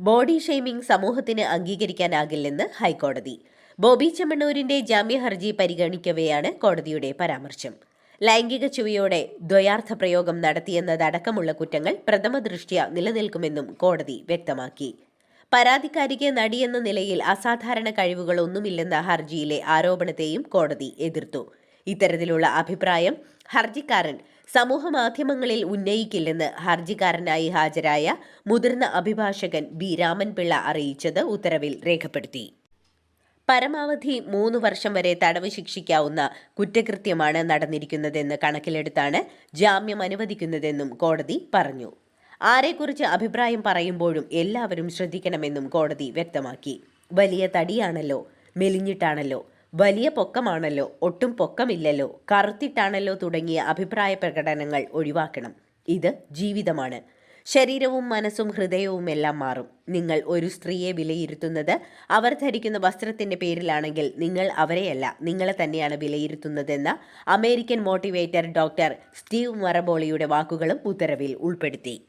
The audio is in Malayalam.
ബോഡി ഷെയ്മിംഗ് സമൂഹത്തിന് അംഗീകരിക്കാനാകില്ലെന്ന് ഹൈക്കോടതി. ബോബി ചെമ്മണ്ണൂരിന്റെ ജാമ്യ ഹർജി പരിഗണിക്കവെയാണ് കോടതിയുടെ പരാമർശം. ലൈംഗിക ചുവയോടെ ദ്വയാർത്ഥ പ്രയോഗം നടത്തിയെന്നതടക്കമുള്ള കുറ്റങ്ങൾ പ്രഥമ ദൃഷ്ട്യ നിലനിൽക്കുമെന്നും കോടതി വ്യക്തമാക്കി. പരാതിക്കാരിക്ക് നടിയെന്ന നിലയിൽ അസാധാരണ കഴിവുകളൊന്നുമില്ലെന്ന ഹർജിയിലെ ആരോപണത്തെയും കോടതി എതിർത്തു. ഇത്തരത്തിലുള്ള അഭിപ്രായം ഹർജിക്കാരൻ സമൂഹ മാധ്യമങ്ങളിൽ ഉന്നയിക്കില്ലെന്ന് ഹർജിക്കാരനായി ഹാജരായ മുതിർന്ന അഭിഭാഷകൻ ബി രാമൻപിള്ള അറിയിച്ചത് ഉത്തരവിൽ രേഖപ്പെടുത്തി. പരമാവധി മൂന്ന് വർഷം വരെ തടവ് ശിക്ഷിക്കാവുന്ന കുറ്റകൃത്യമാണ് നടന്നിരിക്കുന്നതെന്ന് കണക്കിലെടുത്താണ് ജാമ്യം അനുവദിക്കുന്നതെന്നും കോടതി പറഞ്ഞു. ആരെക്കുറിച്ച് അഭിപ്രായം പറയുമ്പോഴും എല്ലാവരും ശ്രദ്ധിക്കണമെന്നും കോടതി വ്യക്തമാക്കി. വലിയ തടിയാണല്ലോ മെലിഞ്ഞിട്ടാണല്ലോ വലിയ പൊക്കമാണല്ലോ ഒട്ടും പൊക്കമില്ലല്ലോ. കറുത്തിട്ടാണല്ലോ തുടങ്ങിയ അഭിപ്രായ പ്രകടനങ്ങൾ ഒഴിവാക്കണം. ഇത് ജീവിതമാണ്. ശരീരവും മനസ്സും ഹൃദയവും എല്ലാം മാറും. നിങ്ങൾ ഒരു സ്ത്രീയെ വിലയിരുത്തുന്നത് അവർ ധരിക്കുന്ന വസ്ത്രത്തിന്റെ പേരിലാണെങ്കിൽ നിങ്ങൾ അവരെയല്ല നിങ്ങളെ തന്നെയാണ് വിലയിരുത്തുന്നതെന്ന അമേരിക്കൻ മോട്ടിവേറ്റർ ഡോക്ടർ സ്റ്റീവ് മറബോളിയുടെ വാക്കുകളും ഉത്തരവിൽ ഉൾപ്പെടുത്തി.